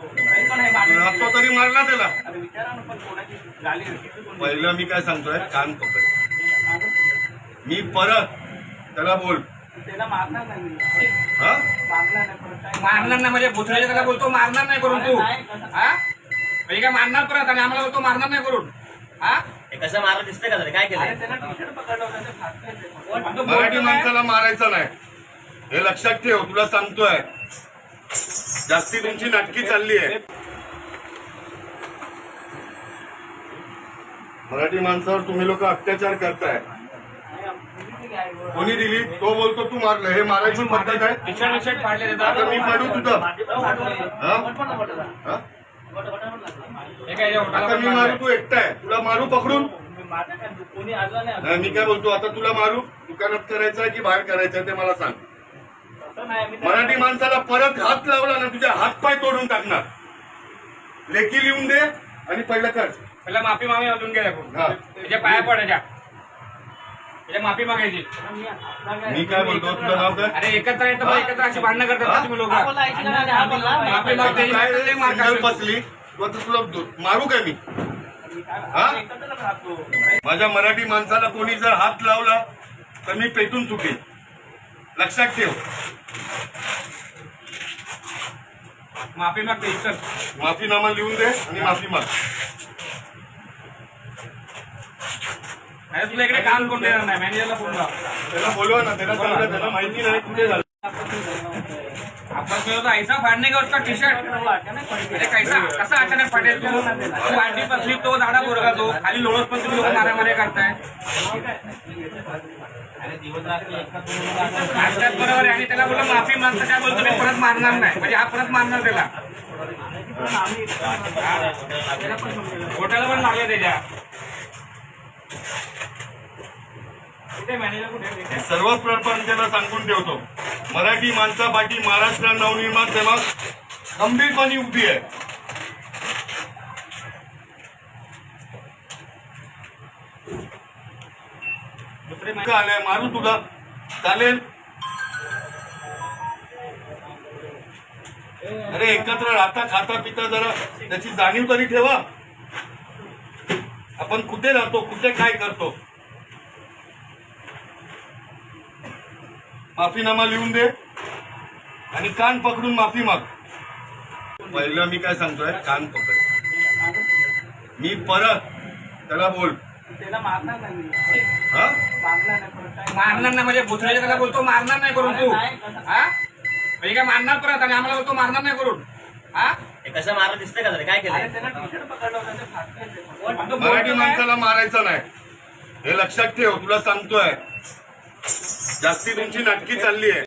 तो तरी मारला त्याला. पहिलं मी काय सांगतोय कान पकड. मी परत त्याला बोल. त्याला मारणार नाही. हा? मारणार म्हणजे भुतलेले त्याला बोलतो मारणार नाही करून तू. हा? म्हणजे काय मारणार परत? आणि आम्हाला बोलतो मारणार नाही करून. हा? हे कसं मारलं दिसतंय का तरी काय अरे केलंय मराठी? माणसाला मारायचं नाही. हे लक्षात ठेव तुला सांगतोय. जास्ती तुमची नाटकी चालली आहे. मराठी माणसावर तुम्ही लोक अत्याचार करताय? कोणी दिली? तो बोलतो तू मारलं. हे मारायची पद्धत आहे. आता मी पाडू तुझं. आता मी मारू. तू एकटा आहे. तुला मारू पकडून? मी काय कोणी आलं नाही नाही, मी काय बोलतो? आता तुला मारू? दुकानात करायचं आहे की बाहेर करायचं आहे ते मला सांग. मराठी माणसाला परत हात लावला ना तुझ्या हातपाय तोडून टाकणार. लेखी लिहून दे आणि पहिलं कर. पहिला माफी मागे अजून गेला. त्याच्या पाया पडायच्या त्याच्या माफी मागायची. मी काय बोलतो? तुझं नाव काय? अरे एकत्र येतं मग एकत्र अशी भांडणं करतात तुम्ही लोक. माफी मागते आता तुला मारू काय मी? माझ्या मराठी माणसाला कोणी जर हात लावला तर मी पेटून चुकेल लक्षात ठेव. माफ़ी मागते चल माफीनामा लिहून दे आणि माफ़ी माग. अरे तुला इकडे काम कोण देणार नाही मॅनेजरला फ़ोन लाव. त्याला बोलवा ना त्याला सांगा त्याला माहिती नाही कुठे झालं. आपण तुझा ऐसा फाडणे का उसका टी शर्ट अरे कैसा कसा अचानक फाटेल तू? तू आंटी पसली तो दाडा बोरगा तो. खाली लोळस पण तुम्ही लोक मारामारी करताय. बरोबर आहे. आणि त्याला बोललो माफी मागतो काय बोलतो मी परत मारणार नाही. म्हणजे हा परत मारणार त्याला. पण लागले त्याच्या. कुठे मॅनेजर? कुठे आहे? तिथे? सर्व प्रपंचाला सांगून ठेवतो. मराठी माणसापाठी महाराष्ट्र नवनिर्माण सेवा गंभीरपणे उभी आहे. आलंय मारू तुला. चालेल? अरे एकत्र राहता खाता पिता जरा. त्याची जाणीव तरी ठेवा. आपण कुठे राहतो कुठे काय करतो? माफीनामा लिहून दे आणि कान पकडून माफी माग. पहिलं मी काय सांगतोय? कान पकड. मी परत त्याला बोल. त्याला मारणार नाही. हा? मारणार नाही म्हणजे भुतलेले त्याला बोलतो मारणार नाही करून तू. हा? म्हणजे काय मारणार परत? आणि आम्हाला बोलतो मारणार नाही करून. हा? हे कसं मारलं दिसतंय का काय तो मराठी? माणसाला मारायचं नाही. हे लक्षात ठेव तुला सांगतोय. जास्ती तुमची नाटकी चालली आहे.